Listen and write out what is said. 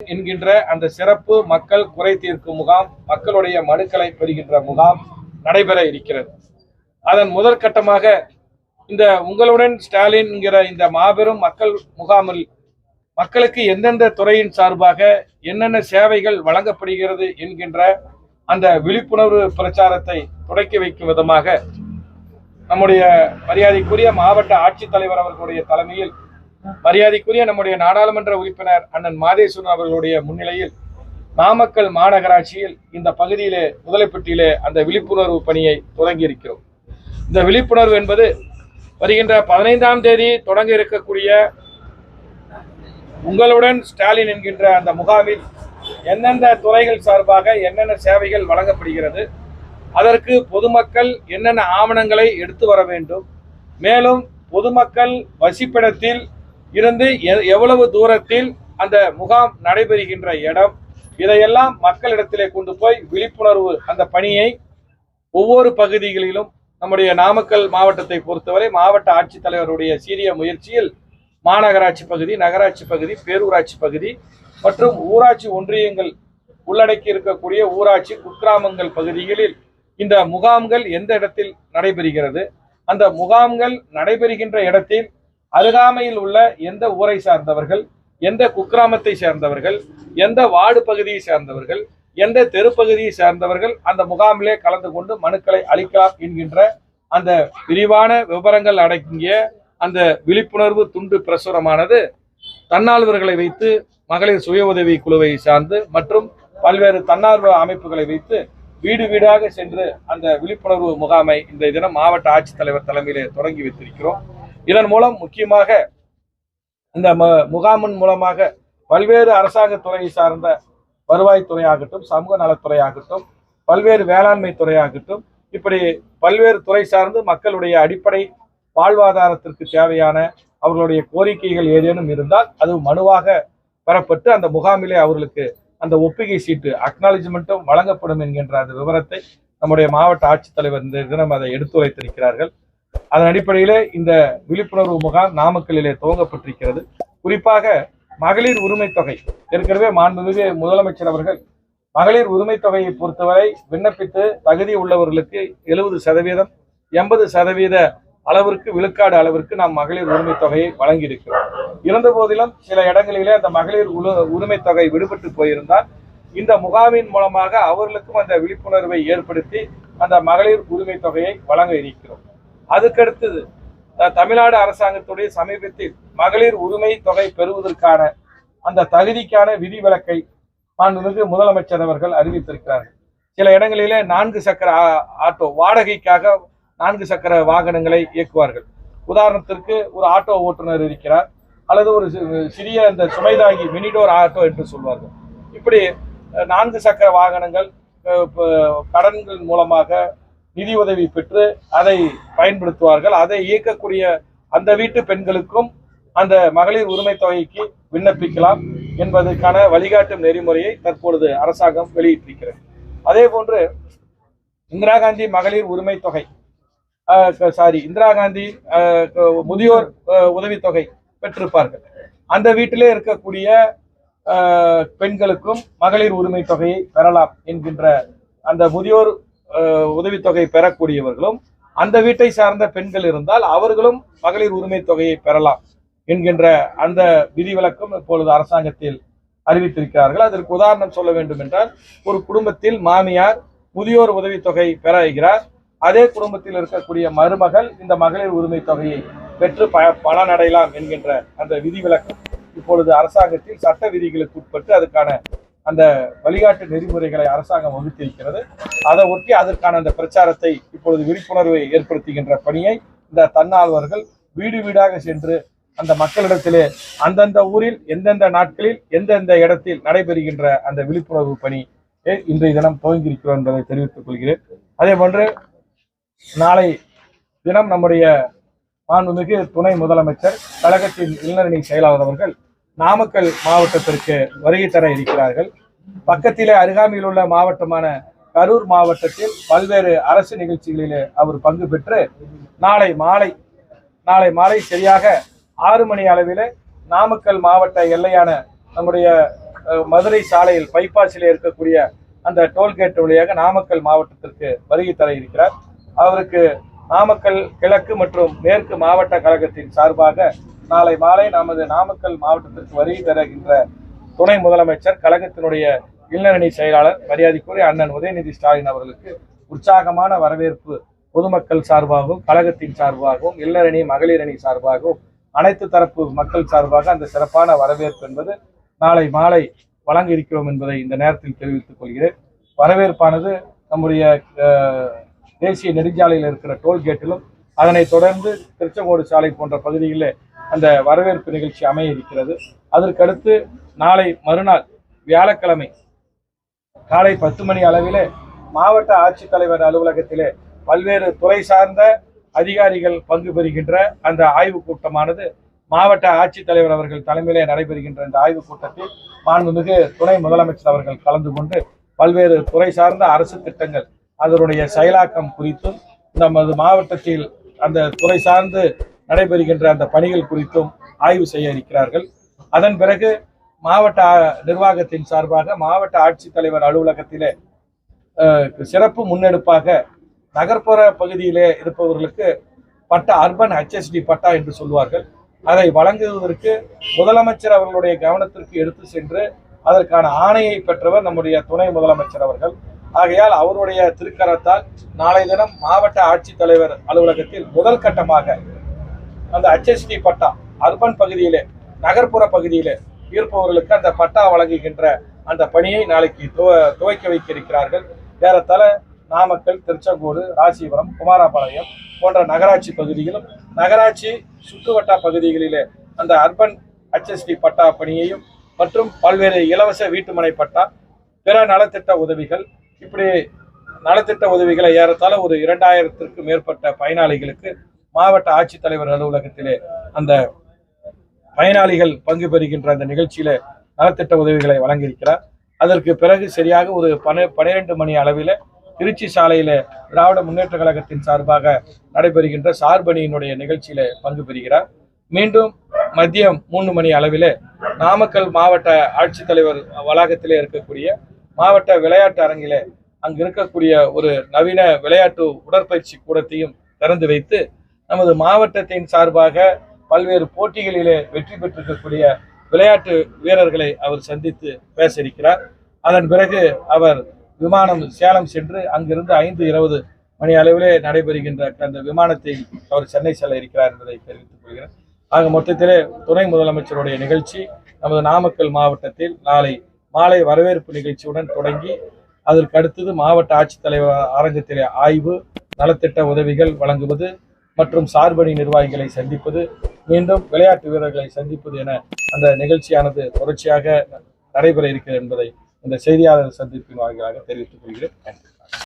என்கின்ற அந்த சிறப்பு மக்கள் குறை தீர்க்கும் முகாம் மக்களுடைய மனுக்களை பெறுகின்ற முகாம் நடைபெற இருக்கிறது. அதன் முதற்கட்டமாக இந்த உங்களுடன் ஸ்டாலின் என்கிற இந்த மாபெரும் மக்கள் முகாமில் மக்களுக்கு எந்தெந்த துறையின் சார்பாக என்னென்ன சேவைகள் வழங்கப்படுகிறது என்கின்ற அந்த விழிப்புணர்வு பிரச்சாரத்தை தொடக்கி வைக்கும் விதமாக நம்முடைய மரியாதைக்குரிய மாவட்ட ஆட்சித்தலைவர் அவர்களுடைய தலைமையில் மரியாதைக்குரிய நம்முடைய நாடாளுமன்ற உறுப்பினர் அண்ணன் மாதேஸ்வரன் அவர்களுடைய முன்னிலையில் நாமக்கல் மாநகராட்சியில் இந்த பகுதியிலே முதலைப்பட்டியிலே அந்த விழிப்புணர்வு பணியை தொடங்கி இருக்கிறோம் இந்த விழிப்புணர்வு என்பது வருகின்ற பதினைந்தாம் தேதி தொடங்க இருக்கக்கூடிய உங்களுடன் ஸ்டாலின் என்கின்ற அந்த முகாமில் எந்தெந்த துறைகள் சார்பாக என்னென்ன சேவைகள் வழங்கப்படுகிறது அதற்கு பொதுமக்கள் என்னென்ன ஆவணங்களை எடுத்து வர வேண்டும் மேலும் பொதுமக்கள் வசிப்பிடத்தில் இருந்து எ- எவ்வளவு தூரத்தில் அந்த முகாம் நடைபெறுகின்ற இடம் இதையெல்லாம் மக்களிடத்திலே கொண்டு போய் விழிப்புணர்வு அந்த பணியை ஒவ்வொரு பகுதிகளிலும் நம்முடைய நாமக்கல் மாவட்டத்தை பொறுத்தவரை மாவட்ட ஆட்சித்தலைவருடைய சீரிய முயற்சியில் மாநகராட்சி பகுதி நகராட்சி பகுதி பேரூராட்சி பகுதி மற்றும் ஊராட்சி ஒன்றியங்கள் உள்ளடக்கி இருக்கக்கூடிய ஊராட்சி குக்கிராமங்கள் பகுதிகளில் இந்த முகாம்கள் எந்த இடத்தில் நடைபெறுகிறது? அந்த முகாம்கள் நடைபெறுகின்ற இடத்தில் அருகாமையில் உள்ள எந்த ஊரை சார்ந்தவர்கள் எந்த குக்கிராமத்தை சேர்ந்தவர்கள் எந்த வார்டு பகுதியை சேர்ந்தவர்கள் எந்த தெருப்பகுதியை சேர்ந்தவர்கள் அந்த முகாமிலே கலந்து கொண்டு மனுக்களை அளிக்கலாம் என்கின்ற அந்த விரிவான விவரங்கள் அடங்கிய அந்த விழிப்புணர்வு துண்டு பிரசுரமானது தன்னார்வர்களை வைத்து மகளிர் சுய உதவி குழுவை சார்ந்து மற்றும் பல்வேறு தன்னார்வ அமைப்புகளை வைத்து வீடு வீடாக சென்று அந்த விழிப்புணர்வு முகாமை இந்த தினம் மாவட்ட ஆட்சித்தலைவர் தலைமையிலே தொடங்கி வைத்திருக்கிறோம். இதன் மூலம் முக்கியமாக இந்த முகாமின் மூலமாக பல்வேறு அரசாங்க துறையை சார்ந்த வருவாய்த்துறை ஆகட்டும் சமூக நலத்துறை ஆகட்டும் பல்வேறு வேளாண்மை துறை ஆகட்டும் இப்படி பல்வேறு துறை சார்ந்து மக்களுடைய அடிப்படை வாழ்வாதாரத்திற்கு தேவையான அவர்களுடைய கோரிக்கைகள் ஏதேனும் இருந்தால் அது மனுவாக பெறப்பட்டு அந்த முகாமிலே அவர்களுக்கு அந்த ஒப்புகை சீட்டு அக்னாலஜ்மெண்ட்டும் வழங்கப்படும் என்கின்ற அந்த விவரத்தை நம்முடைய மாவட்ட ஆட்சித்தலைவர் இந்த தினம் அதை எடுத்துரைத்திருக்கிறார்கள். அதன் அடிப்படையிலே இந்த விழிப்புணர்வு முகாம் நாமக்கல்லிலே துவங்கப்பட்டிருக்கிறது. குறிப்பாக மகளிர் உரிமை தொகை. ஏற்கனவே மாண்புமிகு முதலமைச்சர் அவர்கள் மகளிர் உரிமை தொகையை பொறுத்தவரை விண்ணப்பித்து தகுதி உள்ளவர்களுக்கு எழுபது சதவீதம் எண்பது சதவீத அளவிற்கு விழுக்காடு அளவிற்கு நாம் மகளிர் உரிமை தொகையை வழங்கியிருக்கிறோம். இருந்த போதிலும் சில இடங்களிலே அந்த மகளிர் உரிமை தொகை விடுபட்டு போயிருந்தால் இந்த முகாமின் மூலமாக அவர்களுக்கும் அந்த விழிப்புணர்வை ஏற்படுத்தி அந்த மகளிர் உரிமை தொகையை வழங்க இருக்கிறோம். அதுக்கடுத்தது தமிழ்நாடு அரசாங்கத்துடைய சமீபத்தில் மகளிர் உரிமை தொகை பெறுவதற்கான அந்த தகுதிக்கான விதிவிலக்கை மாண்புமிகு முதலமைச்சர் அவர்கள் அறிவித்திருக்கிறார்கள். சில இடங்களிலே நான்கு சக்கர ஆட்டோ வாடகைக்காக நான்கு சக்கர வாகனங்களை இயக்குவார்கள். உதாரணத்திற்கு ஒரு ஆட்டோ ஓட்டுநர் இருக்கிறார் அல்லது ஒரு சிறிய இந்த சுமைதாங்கி மினிடோர் ஆட்டோ என்று சொல்வார்கள். இப்படி நான்கு சக்கர வாகனங்கள் கடன்கள் மூலமாக நிதி உதவி பெற்று அதை பயன்படுத்துவார்கள். அதை இயக்கக்கூடிய அந்த வீட்டு பெண்களுக்கும் அந்த மகளிர் உரிமை தொகைக்கு விண்ணப்பிக்கலாம் என்பதற்கான வழிகாட்டும் நெறிமுறையை தற்பொழுது அரசாங்கம் வெளியிட்டிருக்கிறது. அதே போன்று இந்திரா காந்தி மகளிர் உரிமை தொகை சாரி இந்திரா காந்தி முதியோர் உதவித்தொகை பெற்றிருப்பார்கள். அந்த வீட்டிலே இருக்கக்கூடிய பெண்களுக்கும் மகளிர் உரிமை தொகையை பெறலாம் என்கின்ற அந்த முதியோர் உதவித்தொகை பெறக்கூடியவர்களும் அந்த வீட்டை சார்ந்த பெண்கள் இருந்தால் அவர்களும் மகளிர் உரிமை தொகையை பெறலாம் என்கின்ற அந்த விதிவிலக்கும் இப்பொழுது அரசாங்கத்தில் அறிவித்திருக்கிறார்கள். அதற்கு உதாரணம் சொல்ல வேண்டும் என்றால் ஒரு குடும்பத்தில் மாமியார் முதியோர் உதவித்தொகை பெற அதே குடும்பத்தில் இருக்கக்கூடிய மருமகள் இந்த மகளிர் உரிமை தொகையை பெற்று ப பலனடையலாம் என்கின்ற அந்த விதிவிலக்கம் இப்பொழுது அரசாங்கத்தில் சட்ட விதிகளுக்கு உட்பட்டு அதுக்கான அந்த வழிகாட்டு நெறிமுறைகளை அரசாங்கம் வகுத்திருக்கிறது அதை ஒட்டி அதற்கான அந்த பிரச்சாரத்தை இப்பொழுது விழிப்புணர்வை ஏற்படுத்துகின்ற பணியை இந்த தன்னார்வர்கள் வீடு வீடாக சென்று அந்த மக்களிடத்திலே அந்தந்த ஊரில் எந்தெந்த நாட்களில் எந்தெந்த இடத்தில் நடைபெறுகின்ற அந்த விழிப்புணர்வு பணி இன்றைய தினம் துவங்கியிருக்கிறோம் என்பதை தெரிவித்துக் கொள்கிறேன். அதே போன்று நாளை தினம் நம்முடைய மாண்புமிகு துணை முதலமைச்சர் கழகத்தின் இளைஞரணி செயலாளர் அவர்கள் நாமக்கல் மாவட்டத்திற்கு வருகை தர இருக்கிறார்கள். பக்கத்திலே அருகாமையில் உள்ள மாவட்டமான கரூர் மாவட்டத்தில் பல்வேறு அரசு நிகழ்ச்சிகளிலே அவர் பங்கு பெற்று நாளை மாலை நாளை மாலை சரியாக ஆறு மணி அளவிலே நாமக்கல் மாவட்ட எல்லையான நம்முடைய மதுரை சாலையில் பைபாஸில் இருக்கக்கூடிய அந்த டோல்கேட் வழியாக நாமக்கல் மாவட்டத்திற்கு வருகை தர இருக்கிறார். அவருக்கு நாமக்கல் கிழக்கு மற்றும் மேற்கு மாவட்ட கழகத்தின் சார்பாக நாளை மாலை நமது நாமக்கல் மாவட்டத்திற்கு வருகை தருகின்ற துணை முதலமைச்சர் கழகத்தினுடைய இளைஞரணி செயலாளர் மரியாதைக்குரிய அண்ணன் உதயநிதி ஸ்டாலின் அவர்களுக்கு உற்சாகமான வரவேற்பு பொதுமக்கள் சார்பாகவும் கழகத்தின் சார்பாகவும் இல்லரணி மகளிர் அணி சார்பாகவும் அனைத்து தரப்பு மக்கள் சார்பாக அந்த சிறப்பான வரவேற்பு என்பது நாளை மாலை வழங்க இருக்கிறோம் என்பதை இந்த நேரத்தில் தெரிவித்துக் கொள்கிறேன். வரவேற்பானது நம்முடைய அஹ், தேசிய நெடுஞ்சாலையில் இருக்கிற டோல்கேட்டிலும் அதனைத் தொடர்ந்து திருச்செங்கோடு சாலை போன்ற பகுதிகளில் அந்த வரவேற்பு நிகழ்ச்சி அமைய இருக்கிறது. அதற்கடுத்து நாளை மறுநாள் வியாழக்கிழமை காலை பத்து மணி அளவிலே மாவட்ட ஆட்சித்தலைவர் அலுவலகத்திலே பல்வேறு துறை சார்ந்த அதிகாரிகள் பங்கு பெறுகின்ற அந்த ஆய்வுக் கூட்டமானது மாவட்ட ஆட்சித்தலைவர் அவர்கள் தலைமையிலே நடைபெறுகின்ற இந்த ஆய்வுக் கூட்டத்தில் மாண்புமிகு துணை முதலமைச்சர் அவர்கள் கலந்து கொண்டு பல்வேறு துறை சார்ந்த அரசு திட்டங்கள் அதனுடைய செயலாக்கம் குறித்தும் நமது மாவட்டத்தில் அந்த துறை சார்ந்து நடைபெறுகின்ற அந்த பணிகள் குறித்தும் ஆய்வு செய்ய இருக்கிறார்கள். அதன் பிறகு மாவட்ட நிர்வாகத்தின் சார்பாக மாவட்ட ஆட்சித்தலைவர் அலுவலகத்திலே சிறப்பு முன்னெடுப்பாக நகர்ப்புற பகுதியிலே இருப்பவர்களுக்கு பட்டா அர்பன் ஹெச்எஸ்டி பட்டா என்று சொல்வார்கள் அதை வழங்குவதற்கு முதலமைச்சர் அவர்களுடைய கவனத்திற்கு எடுத்து சென்று அதற்கான ஆணையை பெற்றவர் நம்முடைய துணை முதலமைச்சர் அவர்கள். ஆகையால் அவருடைய திருக்கரத்தால் நாளை தினம் மாவட்ட ஆட்சித்தலைவர் அலுவலகத்தில் முதல் கட்டமாக அந்த ஹச்எஸ்டி பட்டா அர்பன் பகுதியிலே நகர்ப்புற பகுதியிலே இருப்பவர்களுக்கு அந்த பட்டா வழங்குகின்ற அந்த பணியை நாளைக்கு துவ- துவக்கி வைக்க இருக்கிறார்கள் ஏறத்தாழ நாமக்கல் திருச்செங்கோடு ராசிபுரம் குமாரபாளையம் போன்ற நகராட்சி பகுதிகளும் நகராட்சி சுற்றுவட்டா பகுதிகளிலே அந்த அர்பன் ஹச்எஸ்டி பட்டா பணியையும் மற்றும் பல்வேறு இலவச வீட்டுமனை பட்டா பிற நலத்திட்ட உதவிகள் இப்படி நலத்திட்ட உதவிகளை ஏறத்தாழ ஒரு இரண்டாயிரத்திற்கு மேற்பட்ட பயனாளிகளுக்கு மாவட்ட ஆட்சித்தலைவர் அலுவலகத்திலே அந்த பயனாளிகள் பங்கு பெறுகின்ற அந்த நிகழ்ச்சியில நலத்திட்ட உதவிகளை வழங்கியிருக்கிறார். அதற்கு பிறகு சரியாக ஒரு பன பனிரெண்டு மணி அளவில் திருச்சி சாலையில திராவிட முன்னேற்ற கழகத்தின் சார்பாக நடைபெறுகின்ற சார்பணியினுடைய நிகழ்ச்சியில பங்கு பெறுகிறார். மீண்டும் மதியம் மூணு மணி அளவில் நாமக்கல் மாவட்ட ஆட்சித்தலைவர் வளாகத்திலே இருக்கக்கூடிய மாவட்ட விளையாட்டு அரங்கிலே அங்கு இருக்கக்கூடிய ஒரு நவீன விளையாட்டு உடற்பயிற்சி கூடத்தையும் திறந்து வைத்து நமது மாவட்டத்தின் சார்பாக பல்வேறு போட்டிகளிலே வெற்றி பெற்றிருக்கக்கூடிய விளையாட்டு வீரர்களை அவர் சந்தித்து பேச இருக்கிறார் அதன் பிறகு அவர் விமானம் சேலம் சென்று அங்கிருந்து ஐந்து இருபது மணி அளவிலே நடைபெறுகின்ற அந்த விமானத்தை அவர் சென்னை செல்ல இருக்கிறார் என்பதை தெரிவித்துக் கொள்கிறேன். ஆக மொத்தத்திலே துணை முதலமைச்சருடைய நிகழ்ச்சி நமது நாமக்கல் மாவட்டத்தில் நாளை மாலை வரவேற்பு நிகழ்ச்சியுடன் தொடங்கி அதற்கு அடுத்தது மாவட்ட ஆட்சித்தலைவர் அரங்கத்திலே ஆய்வு நலத்திட்ட உதவிகள் வழங்குவது மற்றும் சார்பணி நிர்வாகிகளை சந்திப்பது மீண்டும் விளையாட்டு வீரர்களை சந்திப்பது என அந்த நிகழ்ச்சியானது தொடர்ச்சியாக நடைபெற இருக்கிறது என்பதை இந்த செய்தியாளர் சந்திப்பின் வாயிலாக தெரிவித்துக் கொள்கிறேன். நன்றி.